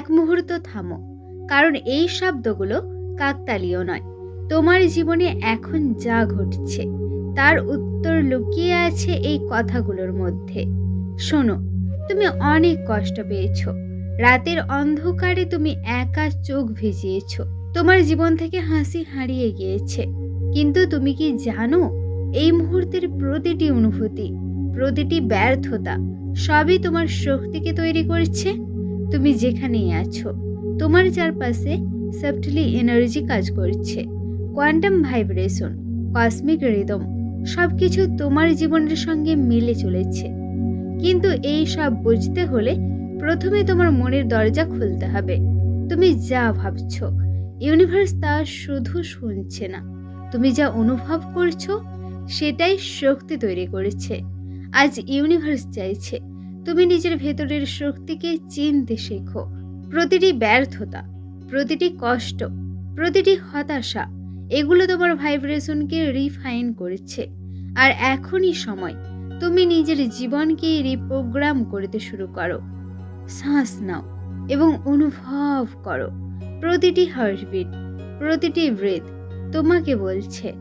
এক মুহূর্ত থামো, কারণ এই শব্দগুলো কাকতালীয় নয়। তোমার জীবনে এখন যা ঘটছে, তার উত্তর লুকিয়ে আছে এই কথাগুলোর মধ্যে। শোনো, তুমি অনেক কষ্ট পেয়েছ। রাতের অন্ধকারে তুমি একা চোখ ভিজিয়েছ। তোমার জীবন থেকে হাসি হারিয়ে গিয়েছে। কিন্তু তুমি কি জানো, এই মুহূর্তের প্রতিটি অনুভূতি, প্রতিটি ব্যর্থতা, সবই তোমার শক্তিকে তৈরি করেছে? তুমি যেখানেই আছো, তোমার চারপাশে সেফটলি এনার্জি কাজ করছে। কোয়ান্টাম ভাইব্রেশন কসমিক রিদম সবকিছু তোমার জীবনের সঙ্গে মিলে চলেছে। কিন্তু এই সব বুঝতে হলে প্রথমে তোমার মনের দরজা খুলতে হবে। তুমি যা ভাবছ ইউনিভার্স তা শুধু শুনছে না। তুমি যা অনুভব করছ, সেটাই শক্তি তৈরি করেছে। আজ ইউনিভার্স চাইছে তুমি নিজের ভেতরের শক্তিকে চিনতে শেখো। প্রতিটি ব্যর্থতা, প্রতিটি কষ্ট, প্রতিটি হতাশা, এগুলো তোমার ভাইব্রেশনকে রিফাইন করেছে। আর এখনই সময়, তুমি নিজের জীবনকে রিপ্রোগ্রাম করতে শুরু করো। শ্বাস নাও এবং অনুভব করো। প্রতিটি হার্টবিট, প্রতিটি ব্রেথ তোমাকে বলছে,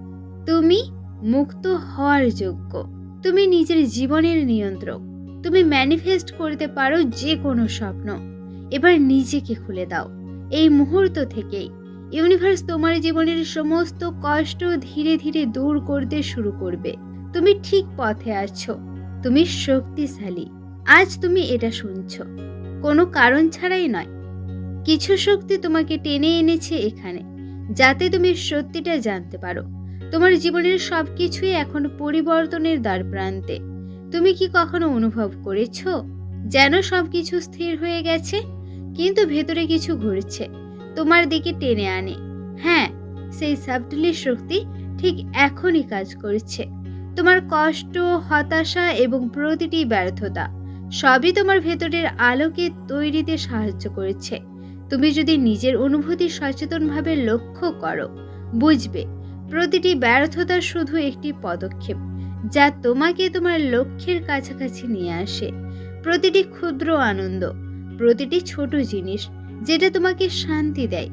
তুমি মুক্ত হওয়ার যোগ্য। তুমি নিজের জীবনের নিয়ন্ত্রক। তুমি ম্যানিফেস্ট করতে পারো যে কোনো স্বপ্ন। এবার নিজেকে খুলে দাও। এই মুহূর্ত থেকেই ইউনিভার্স তোমার জীবনের সমস্ত কষ্ট ধীরে ধীরে দূর করতে শুরু করবে। তুমি ঠিক পথে আছো। তুমি শক্তিশালী। আজ তুমি এটা শুনছো। কোনো কারণ ছাড়াই নয়। কিছু শক্তি তোমাকে টেনে এনেছে এখানে, যাতে তুমি সত্যিটা জানতে পারো। তোমার জীবনের সব কিছুই এখন পরিবর্তনের দ্বার প্রান্তে। তুমি কি কখনো অনুভব করেছ যেন সব কিছু স্থির হয়ে গেছে, কিন্তু ভেতরে কিছু ঘুরছে, তোমার দিকে টেনে আনে? হ্যাঁ সেই সাবটলি শক্তি ঠিক এখনই কাজ করছে। তোমার কষ্ট, হতাশা এবং প্রতিটি ব্যর্থতা সবই তোমার ভেতরের আলোকে তৈরিতে সাহায্য করেছে। তুমি যদি নিজের অনুভূতি সচেতনভাবে লক্ষ্য করো, বুঝবে প্রতিটি ব্যর্থতা শুধু একটি পদক্ষেপ। যা তোমাকে তোমার লক্ষ্যের কাছাকাছি নিয়ে আসে। প্রতিটি ক্ষুদ্র আনন্দ, প্রতিটি ছোট জিনিস যেটা তোমাকে শান্তি দেয়।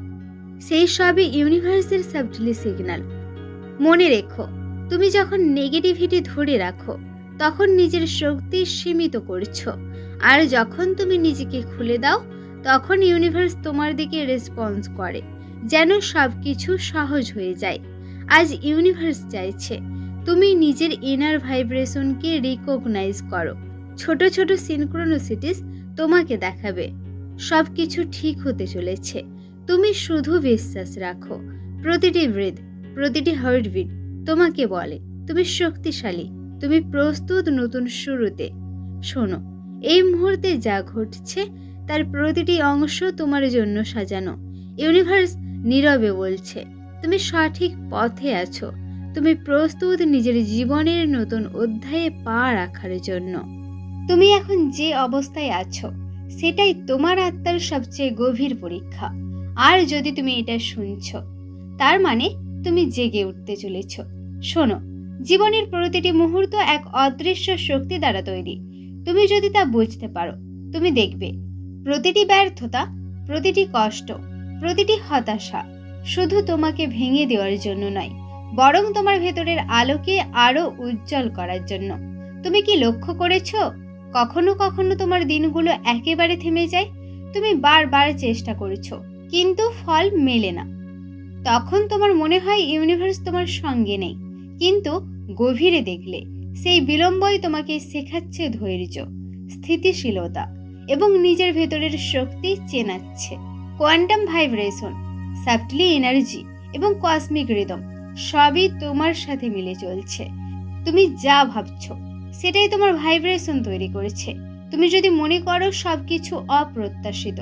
সেই সবই ইউনিভার্সের সাবটলি সিগন্যাল। মনে রেখো, তুমি যখন নেগেটিভিটি ধরে রাখো, তখন নিজের শক্তি সীমিত করছ। আর যখন তুমি নিজেকে খুলে দাও, তখন ইউনিভার্স তোমার দিকে রেসপন্স করে, যেন সব কিছু সহজ হয়ে যায়। আজ ইউনিভার্স চাইছে তুমি নিজের ইনার ভাইব্রেশনকে রিকগনাইজ করো। ছোট ছোট সিনক্রোনোসিটিস তোমাকে দেখাবে। সব কিছু ঠিক হতে চলেছে। তুমি শুধু বিশ্বাস রাখো। প্রতিটি ব্রেথ প্রতিটি হার্টবিট তোমাকে বলে, তুমি শক্তিশালী, তুমি প্রস্তুত নতুন শুরুতে। শোনো, এই মুহূর্তে যা ঘটছে তার প্রতিটি অংশ তোমার জন্য সাজানো। ইউনিভার্স নীরবে বলছে, তুমি সঠিক পথে আছো। তুমি প্রস্তুত নিজের জীবনের নতুন অধ্যায়ে পা রাখার জন্য। তুমি এখন যে অবস্থায় আছো, সেটাই তোমার আত্মার সবচেয়ে গভীর পরীক্ষা। আর যদি তুমি এটা শুনছ, তার মানে তুমি জেগে উঠতে চলেছ। শোনো, জীবনের প্রতিটি মুহূর্ত এক অদৃশ্য শক্তি দ্বারা তৈরি। তুমি যদি তা বুঝতে পারো, তুমি দেখবে, প্রতিটি ব্যর্থতা, প্রতিটি কষ্ট, প্রতিটি হতাশা শুধু তোমাকে ভেঙে দেওয়ার জন্য নয় বরং তোমার ভেতরের আলোকে আরও উজ্জ্বল করার জন্য। তুমি কি লক্ষ্য করেছ? কখনো কখনো তোমার দিনগুলো একেবারে থেমে যায়। তুমি বারবার চেষ্টা করেছ, কিন্তু ফল মেলে না। তখন তোমার মনে হয় ইউনিভার্স তোমার সঙ্গে নেই, কিন্তু গভীরে দেখলে সেই বিলম্বই তোমাকে শেখাচ্ছে ধৈর্য, স্থিতিশীলতা এবং নিজের ভেতরের শক্তি চেনাচ্ছে। কোয়ান্টাম ভাইব্রেশন, সাবটলি এনার্জি এবং কসমিক রিদম সবই তোমার সাথে মিলে চলছে। তুমি যা ভাবছ, সেটাই তোমার ভাইব্রেশন তৈরি করেছে। তুমি যদি মনে করো সব কিছু অপ্রত্যাশিত,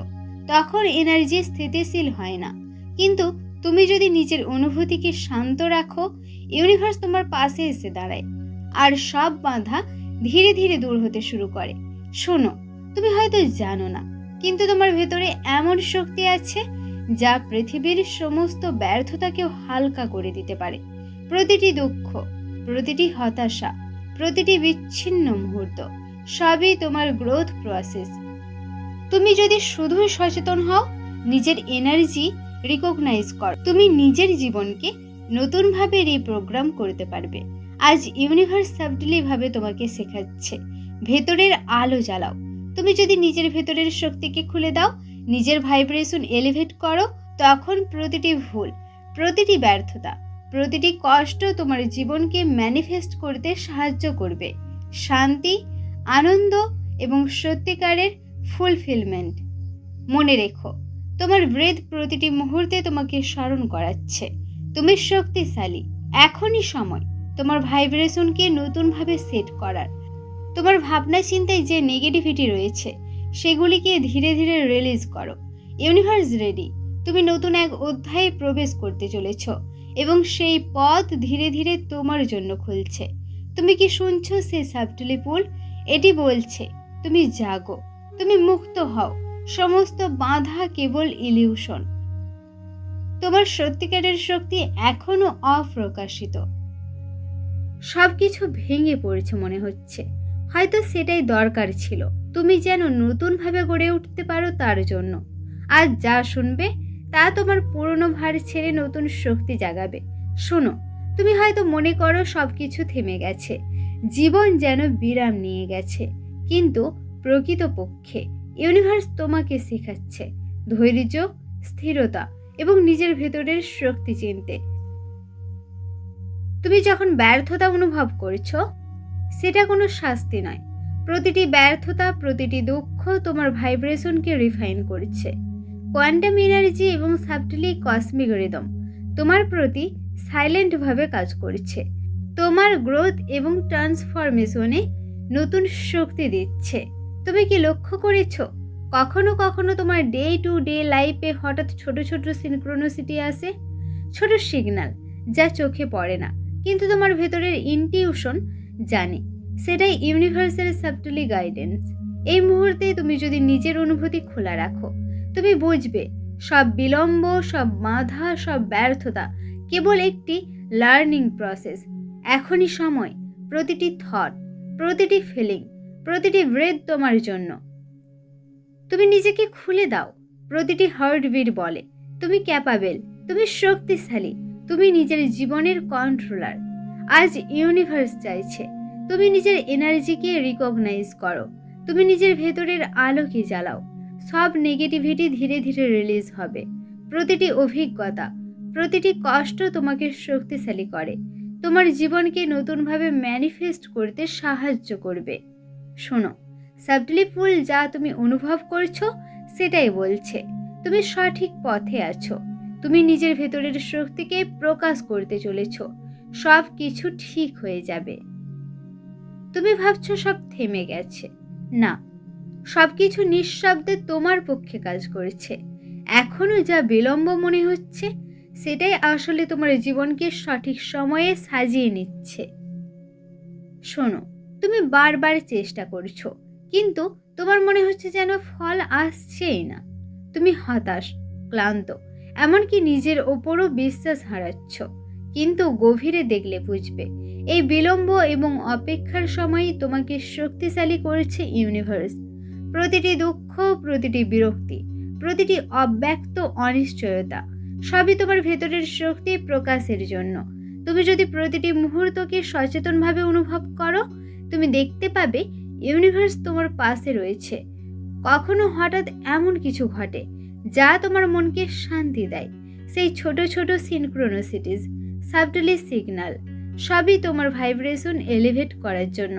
তখন এনার্জি স্থিতিশীল হয় না। কিন্তু তুমি যদি নিজের অনুভূতিকে শান্ত রাখো ইউনিভার্স তোমার পাশে এসে দাঁড়ায়। আর সব বাধা ধীরে ধীরে দূর হতে শুরু করে। শোনো, তুমি হয়তো জানো না, কিন্তু তোমার ভেতরে এমন শক্তি আছে যা পৃথিবীর সমস্ত ব্যর্থতাকেও হালকা করে দিতে পারে। প্রতিটি দুঃখ, প্রতিটি হতাশা, প্রতিটি বিচ্ছিন্ন মুহূর্ত, সবই তোমার গ্রোথ প্রসেস তুমি যদি শুধুই সচেতন হও, নিজের এনার্জি রিকগনাইজ কর। তুমি নিজের জীবনকে নতুনভাবে রিপ্রোগ্রাম করতে পারবে। আজ ইউনিভার্স সাবটিলি ভাবে তোমাকে শেখাচ্ছে, ভেতরের আলো জ্বালাও। তুমি যদি নিজের ভেতরের শক্তিকে খুলে দাও নিজের ভাইব্রেশন এলিভেট করো, তখন প্রতিটি ভুল, প্রতিটি ব্যর্থতা, প্রতিটি কষ্ট তোমার জীবনকে ম্যানিফেস্ট করতে সাহায্য করবে। শান্তি, আনন্দ এবং সত্যিকারের ফুলফিলমেন্ট মনে রেখো, তোমার ব্রেথ প্রতিটি মুহূর্তে তোমাকে স্মরণ করাচ্ছে। তুমি শক্তিশালী, এখনই সময় তোমার ভাইব্রেশনকে নতুনভাবে সেট করার। তোমার ভাবনা চিন্তায় যে নেগেটিভিটি রয়েছে সেগুলিকে ধীরে ধীরে রিলিজ করো। ইউনিভার্স রেডি তুমি নতুন এক অধ্যায়ে প্রবেশ করতে চলেছ এবং সেই পথ ধীরে ধীরে তোমার জন্য খুলছে। তুমি কি শুনছো সে সাবটুলি পুল এটি বলছে, তুমি জাগো, তুমি মুক্ত হও। সমস্ত বাধা কেবল ইলিউশন তোমার সত্যিকারের শক্তি এখনও অপ্রকাশিত। সবকিছু ভেঙে পড়েছে মনে হচ্ছে। হয়তো সেটাই দরকার ছিল। তুমি যেন নতুনভাবে গড়ে উঠতে পারো তার জন্য। আর যা শুনবে, তা তোমার পুরনো ভার ছেড়ে নতুন শক্তি জাগাবে। শোনো, তুমি হয়তো মনে করো সব কিছু থেমে গেছে। জীবন যেন বিরাম নিয়ে গেছে। কিন্তু প্রকৃতপক্ষে ইউনিভার্স তোমাকে শেখাচ্ছে ধৈর্য, স্থিরতা এবং নিজের ভেতরের শক্তি চিনতে। তুমি যখন ব্যর্থতা অনুভব করছ, সেটা কোনো শাস্তি নয়। প্রতিটি ব্যর্থতা, প্রতিটি দুঃখ তোমার ভাইব্রেশনকে রিফাইন করছে। কোয়ান্টাম এনার্জি এবং সাবটিলি কসমিক রিদম তোমার প্রতি সাইলেন্টভাবে কাজ করছে। তোমার গ্রোথ এবং ট্রান্সফরমেশনে নতুন শক্তি দিচ্ছে। তুমি কি লক্ষ্য করেছ? কখনো কখনো তোমার ডে টু ডে লাইফে হঠাৎ ছোট ছোট সিনক্রোনোসিটি আসে? ছোট সিগন্যাল যা চোখে পড়ে না, কিন্তু তোমার ভেতরের ইনটিউশন জানে। সেটাই ইউনিভার্সাল সাবটুলি গাইডেন্স এই মুহূর্তে তুমি যদি নিজের অনুভূতি খোলা রাখো, তুমি বুঝবে সব বিলম্ব, সব বাধা, সব ব্যর্থতা কেবল একটি লার্নিং প্রসেস এখনই সময়, প্রতিটি থট প্রতিটি ফিলিং প্রতিটি ব্রেথ তোমার জন্য। তুমি নিজেকে খুলে দাও, প্রতিটি হার্টবিট বলে। তুমি ক্যাপাবেল তুমি শক্তিশালী, তুমি নিজের জীবনের কন্ট্রোলার আজ ইউনিভার্স চাইছে। তুমি নিজের এনার্জিকে রিকগনাইজ করো। তুমি নিজের ভেতরের আলোকে জ্বালাও। সব নেগেটিভিটি ধীরে ধীরে রিলিজ হবে। প্রতিটি অভিজ্ঞতা, প্রতিটি কষ্ট তোমাকে শক্তিশালী করে। তোমার জীবনকে নতুনভাবে ম্যানিফেস্ট করতে সাহায্য করবে। শোনো সাবটলি ফুল যা তুমি অনুভব করছ, সেটাই বলছে। তুমি সঠিক পথে আছো। তুমি নিজের ভেতরের শক্তিকে প্রকাশ করতে চলেছ। সব কিছু ঠিক হয়ে যাবে। তুমি ভাবছ সব থেমে গেছে। না সব কিছু নিঃশব্দে তোমার পক্ষে কাজ করেছে। এখনও যা বিলম্ব মনে হচ্ছে, সেটাই আসলে তোমার জীবনকে সঠিক সময়ে সাজিয়ে নিচ্ছে। শোনো, তুমি বারবার চেষ্টা করছ, কিন্তু তোমার মনে হচ্ছে যেন ফল আসছেই না। তুমি হতাশ, ক্লান্ত, এমনকি নিজের ওপরও বিশ্বাস হারাচ্ছ, কিন্তু গভীরে দেখলে বুঝবে এই বিলম্ব এবং অপেক্ষার সময়ই তোমাকে শক্তিশালী করেছে ইউনিভার্স প্রতিটি দুঃখ, প্রতিটি বিরক্তি, প্রতিটি অব্যক্ত অনিশ্চয়তা, সবই তোমার ভেতরের শক্তি প্রকাশের জন্য। তুমি যদি প্রতিটি মুহূর্তকে সচেতনভাবে অনুভব করো, তুমি দেখতে পাবে ইউনিভার্স তোমার পাশে রয়েছে। কখনো হঠাৎ এমন কিছু ঘটে যা তোমার মনকে শান্তি দেয়। সেই ছোট ছোট সিনক্রোনোসিটিস সাবটলি সিগন্যাল সবই তোমার ভাইব্রেশন এলিভেট করার জন্য।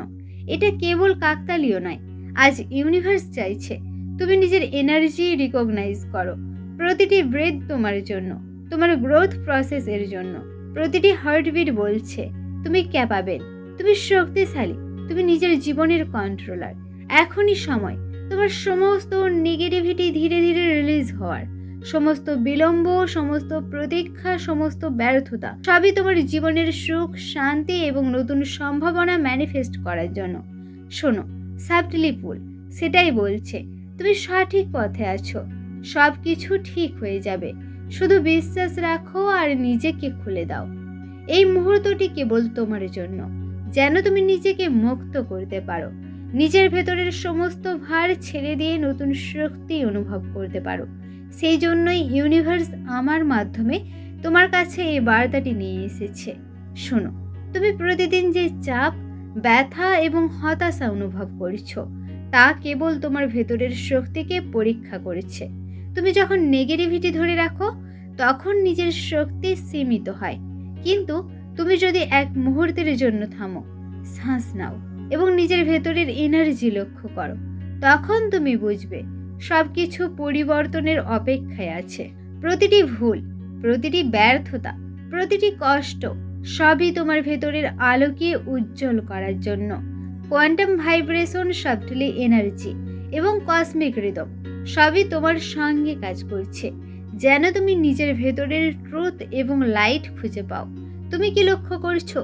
এটা কেবল কাকতালীয় নয়, আজ ইউনিভার্স চাইছে, তুমি নিজের এনার্জি রিকগনাইজ করো। প্রতিটি ব্রেথ তোমার জন্য, তোমার গ্রোথ প্রসেস এর জন্য। প্রতিটি হার্টবিট বলছে, তুমি ক্যাপাবেল তুমি শক্তিশালী, তুমি নিজের জীবনের কন্ট্রোলার এখনই সময়, তোমার সমস্ত নেগেটিভিটি ধীরে ধীরে রিলিজ হওয়ার। সমস্ত বিলম্ব, সমস্ত প্রতীক্ষা, সমস্ত ব্যর্থতা, সবই তোমার জীবনের সুখ, শান্তি এবং নতুন সম্ভাবনা ম্যানিফেস্ট করার জন্য। শোনো সাবটলি পুল সেটাই বলছে। তুমি সঠিক পথে আছো। সব কিছু ঠিক হয়ে যাবে। শুধু বিশ্বাস রাখো আর নিজেকে খুলে দাও। এই মুহূর্তটি কেবল তোমার জন্য, যেন তুমি নিজেকে মুক্ত করতে পারো। নিজের ভেতরের সমস্ত ভার ছেড়ে দিয়ে নতুন শক্তি অনুভব করতে পারো। সেই জন্যই ইউনিভার্স আমার মাধ্যমে তোমার কাছে এই বার্তাটি নিয়ে এসেছে। শোনো, তুমি প্রতিদিন যে চাপ, ব্যথা এবং হতাশা অনুভব করছ, তা কেবল তোমার ভেতরের শক্তিকে পরীক্ষা করেছে। তুমি যখন নেগেটিভিটি ধরে রাখো, তখন নিজের শক্তি সীমিত হয়। কিন্তু তুমি যদি এক মুহূর্তের জন্য থামো, শ্বাস নাও এবং নিজের ভেতরের এনার্জি লক্ষ্য করো, তখন তুমি বুঝবে সবকিছু পরিবর্তনের অপেক্ষায় আছে। প্রতিটি ভুল, প্রতিটি ব্যর্থতা, প্রতিটি কষ্ট সবই তোমার ভেতরের আলোকে উজ্জ্বল করার জন্য। কোয়ান্টাম ভাইব্রেশন সফটলি এনার্জি এবং কসমিক রিদম সবই তোমার সঙ্গে কাজ করছে। যেন তুমি নিজের ভেতরের ট্রুথ এবং লাইট খুঁজে পাও। তুমি কি লক্ষ্য করছ?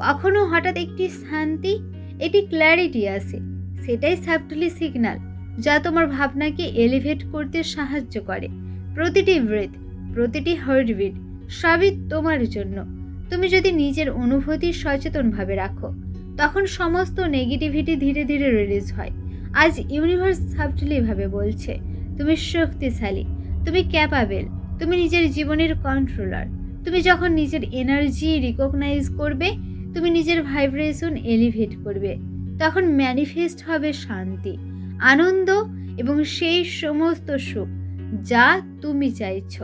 কখনো হঠাৎ একটি শান্তি, একটি ক্ল্যারিটি আসে, সেটাই সাবটলি সিগন্যাল। যা তোমার ভাবনাকে এলিভেট করতে সাহায্য করে। প্রতিটি ব্রেথ প্রতিটি হার্টবিট সবই তোমার জন্য। তুমি যদি নিজের অনুভূতি সচেতনভাবে রাখো, তখন সমস্ত নেগেটিভিটি ধীরে ধীরে রিলিজ হয়। আজ ইউনিভার্স সাবটলিভাবে বলছে, তুমি শক্তিশালী, তুমি ক্যাপাবেল তুমি নিজের জীবনের কন্ট্রোলার তুমি যখন নিজের এনার্জি রিকগনাইজ করবে, তুমি নিজের ভাইব্রেশন এলিভেট করবে। তখন ম্যানিফেস্ট হবে শান্তি। আনন্দ এবং সেই সমস্ত সুখ যা তুমি চাইছ।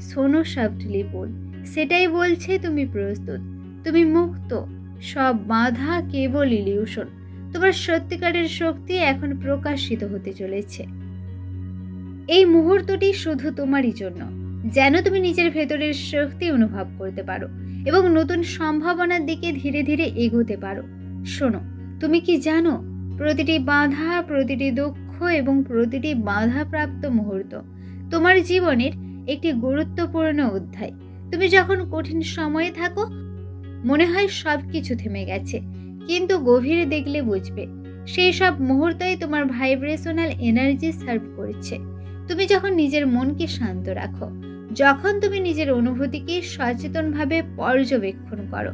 শোনো সাবটলি বল সেটাই বলছে তুমি প্রস্তুত। তুমি মুক্ত, সব বাধা কেবল ইলিউশন তোমার সত্যিকারের শক্তি এখন প্রকাশিত হতে চলেছে। এই মুহূর্তটি শুধু তোমারই জন্য, যেন তুমি নিজের ভেতরের শক্তি অনুভব করতে পারো এবং নতুন সম্ভাবনার দিকে ধীরে ধীরে এগোতে পারো। শোনো, তুমি কি জানো প্রতিটি বাধা, প্রতিটি দুঃখ এবং প্রতিটি বাধাপ্রাপ্ত মুহূর্ত তোমার জীবনের একটি গুরুত্বপূর্ণ অধ্যায়। তুমি যখন কঠিন সময়ে থাকো, মনে হয় সব কিছু থেমে গেছে, কিন্তু গভীরে দেখলে বুঝবে, সেই সব মুহূর্তই তোমার ভাইব্রেশনাল এনার্জি সার্ভ করছে। তুমি যখন নিজের মনকে শান্ত রাখো, যখন তুমি নিজের অনুভূতিকে সচেতনভাবে পর্যবেক্ষণ করো,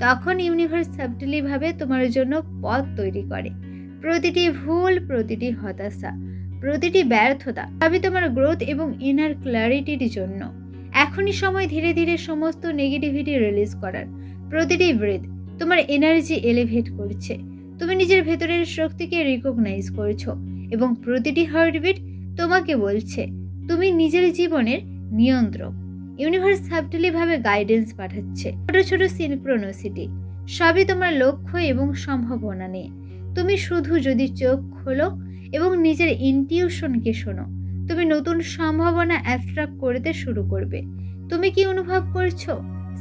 তখন ইউনিভার্স সাবটিলিভাবে তোমার জন্য পথ তৈরি করে। প্রতিটি ভুল, প্রতিটি হতাশা, প্রতিটি ব্যর্থতা সবই তোমার গ্রোথ এবং ইনার ক্ল্যারিটির জন্য। এখনই সময় ধীরে ধীরে সমস্ত নেগেটিভিটি রিলিজ করার। প্রতিটি ব্রেথ তোমার এনার্জি এলিভেট করছে। তুমি নিজের ভেতরের শক্তিকে রিকগনাইজ করছ এবং প্রতিটি হার্টবিট তোমাকে বলছে, তুমি নিজের জীবনের নিয়ন্ত্রক। ইউনিভার্স সাবটিলিভাবে গাইডেন্স পাঠাচ্ছে। ছোট ছোট সিনক্রোনোসিটি সবই তোমার লক্ষ্য এবং সম্ভাবনা নিয়ে। তুমি শুধু যদি চোখ খোলো এবং নিজের ইনটিউশনকে শোনো। তুমি নতুন সম্ভাবনা অ্যাট্রাক্ট করতে শুরু করবে। তুমি কি অনুভব করছ?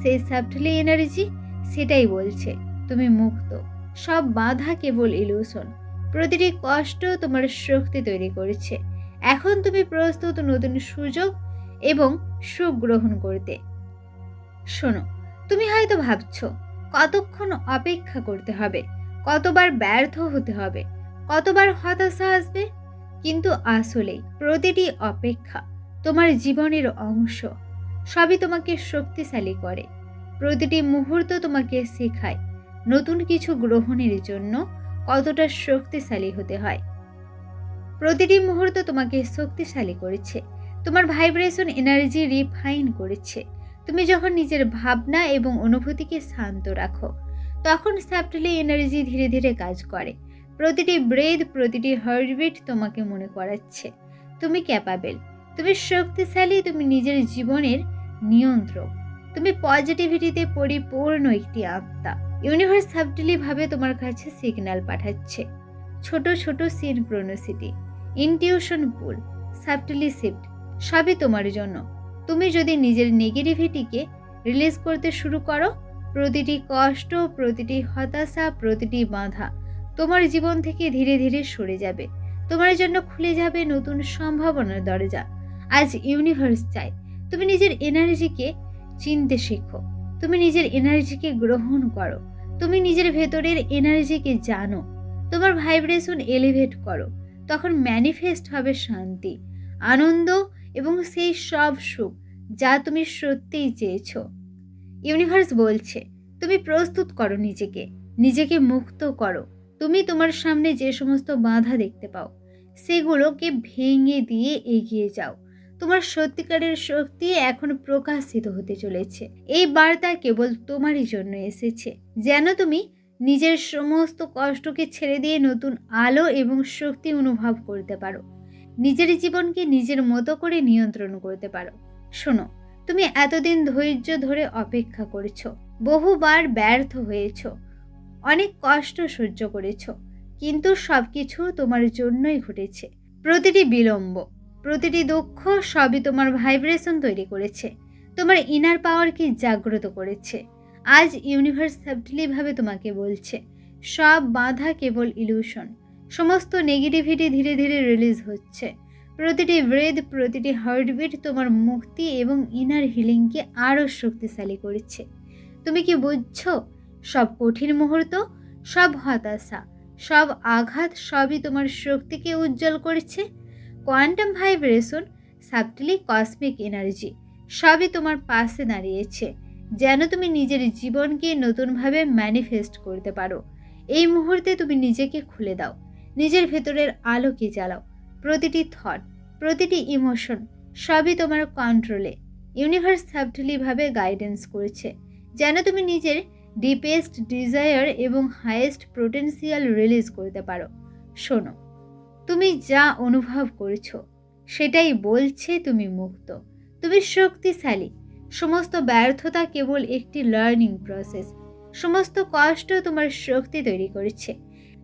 সেই সাবটলি এনার্জি সেটাই বলছে, তুমি মুক্ত। সব বাধা কেবল ইলুশন প্রতিটি কষ্ট তোমার শক্তি তৈরি করেছে। এখন তুমি প্রস্তুত নতুন সুযোগ এবং সুখ গ্রহণ করতে। শোনো, তুমি হয়তো ভাবছ, কতক্ষণ অপেক্ষা করতে হবে? কতবার ব্যর্থ হতে হবে, কতবার হতাশা আসবে? কিন্তু আসলেই প্রতিটি অপেক্ষা তোমার জীবনের অংশ। সবই তোমাকে শক্তিশালী করে। প্রতিটি মুহূর্ত তোমাকে শেখায় নতুন কিছু গ্রহণের জন্য কতটা শক্তিশালী হতে হয়। প্রতিটি মুহূর্ত তোমাকে শক্তিশালী করেছে। তোমার ভাইব্রেশন এনার্জি রিফাইন করেছে। তুমি যখন নিজের ভাবনা এবং অনুভূতিকে শান্ত রাখো তখন স্যাপটলি এনার্জি ধীরে ধীরে কাজ করে। প্রতিটি ব্রেদ প্রতিটি হার্টবিট তোমাকে মনে করাচ্ছে। তুমি ক্যাপাবেল তুমি শক্তিশালী, তুমি নিজের জীবনের নিয়ন্ত্রক। তুমি পজিটিভিটিতে পরিপূর্ণ একটি আত্মা। ইউনিভার্স সাবটিলি ভাবে তোমার কাছে সিগন্যাল পাঠাচ্ছে। ছোট ছোট সিনক্রোনোসিটি ইনটিউশন পুল সাবটিলি শিফট সবই তোমার জন্য। তুমি যদি নিজের নেগেটিভিটিকে রিলিজ করতে শুরু করো প্রতিটি কষ্ট, প্রতিটি হতাশা, প্রতিটি বাধা তোমার জীবন থেকে ধীরে ধীরে সরে যাবে। তোমার জন্য খুলে যাবে নতুন সম্ভাবনার দরজা। আজ ইউনিভার্স চাই তুমি নিজের এনার্জিকে চিনতে শেখো। তুমি নিজের এনার্জিকে গ্রহণ করো। তুমি নিজের ভেতরের এনার্জিকে জানো। তোমার ভাইব্রেশন এলিভেট করো। তখন ম্যানিফেস্ট হবে শান্তি, আনন্দ এবং সেই সব সুখ যা তুমি সত্যিই চেয়েছো। ইউনিভার্স বলছে, তুমি প্রস্তুত করো নিজেকে নিজেকে মুক্ত করো। তুমি তোমার সামনে যে সমস্ত বাধা দেখতে পাও, সেগুলোকে ভেঙে দিয়ে এগিয়ে যাও। তোমার সত্যিকারের শক্তি এখন প্রকাশিত হতে চলেছে। এই বার্তা কেবল তোমারই জন্য এসেছে। যেন তুমি নিজের সমস্ত কষ্টকে ছেড়ে দিয়ে নতুন আলো এবং শক্তি অনুভব করতে পারো। নিজের জীবনকে নিজের মতো করে নিয়ন্ত্রণ করতে পারো। শোনো তুমি এতদিন ধৈর্য ধরে অপেক্ষা করেছ, বহুবার ব্যর্থ হয়েছো, অনেক কষ্ট সহ্য করেছ, কিন্তু সবকিছু তোমার জন্যই ঘটেছে। প্রতিটি বিলম্ব, প্রতিটি দুঃখ সবই তোমার ভাইব্রেশন তৈরি করেছে। তোমার ইনার পাওয়ারকে জাগ্রত করেছে। আজ ইউনিভার্স সাবটিলিভাবে তোমাকে বলছে, সব বাধা কেবল ইলিউশন সমস্ত নেগেটিভিটি ধীরে ধীরে রিলিজ হচ্ছে। প্রতিটি ব্রেদ প্রতিটি হার্টবিট তোমার মুক্তি এবং ইনার হিলিংকে আরও শক্তিশালী করেছে। তুমি কি বুঝছ? সব কঠিন মুহূর্ত, সব হতাশা, সব আঘাত সবই তোমার শক্তিকে উজ্জ্বল করেছে। Quantum vibration subtly cosmic energy সবই তোমার পাশে দাঁড়িয়েছে, যেন তুমি নিজের জীবনকে নতুনভাবে ম্যানিফেস্ট করতে পারো। এই মুহূর্তে তুমি নিজেকে খুলে দাও, নিজের ভেতরের আলোকে জ্বালাও প্রতিটি থট প্রতিটি ইমোশন সবই তোমার কন্ট্রোলে ইউনিভার্স সাবটিলিভাবে গাইডেন্স করেছে। যেন তুমি নিজের ডিপেস্ট ডিজায়ার এবং হায়েস্ট পোটেন্সিয়াল রিলিজ করতে পারো। শোনো, তুমি যা অনুভব করছ, সেটাই বলছে তুমি মুক্ত। তুমি শক্তিশালী। সমস্ত ব্যর্থতা কেবল একটি লার্নিং প্রসেস সমস্ত কষ্ট তোমার শক্তি তৈরি করেছে।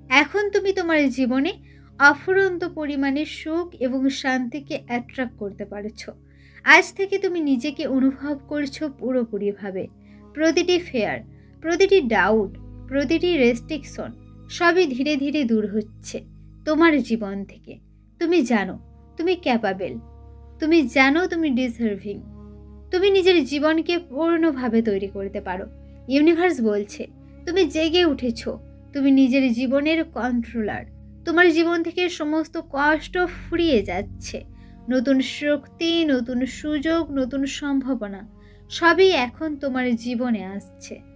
এখন তুমি তোমার জীবনে অফুরন্ত পরিমাণে সুখ এবং শান্তিকে অ্যাট্রাক্ট করতে পারছ। আজ থেকে তুমি নিজেকে অনুভব করছ পুরোপুরিভাবে। প্রতিটি ফেয়ার প্রতিটি ডাউট প্রতিটি রেস্ট্রিকশন সবই ধীরে ধীরে দূর হচ্ছে তোমার জীবন থেকে। তুমি জানো, তুমি ক্যাপাবেল তুমি জানো তুমি ডিজার্ভিং তুমি নিজের জীবনকে পূর্ণভাবে তৈরি করতে পারো। ইউনিভার্স বলছে, তুমি জেগে উঠেছ, তুমি নিজের জীবনের কন্ট্রোলার তোমার জীবন থেকে সমস্ত কষ্ট ফুরিয়ে যাচ্ছে। নতুন শক্তি, নতুন সুযোগ, নতুন সম্ভাবনা, সবই এখন তোমার জীবনে আসছে।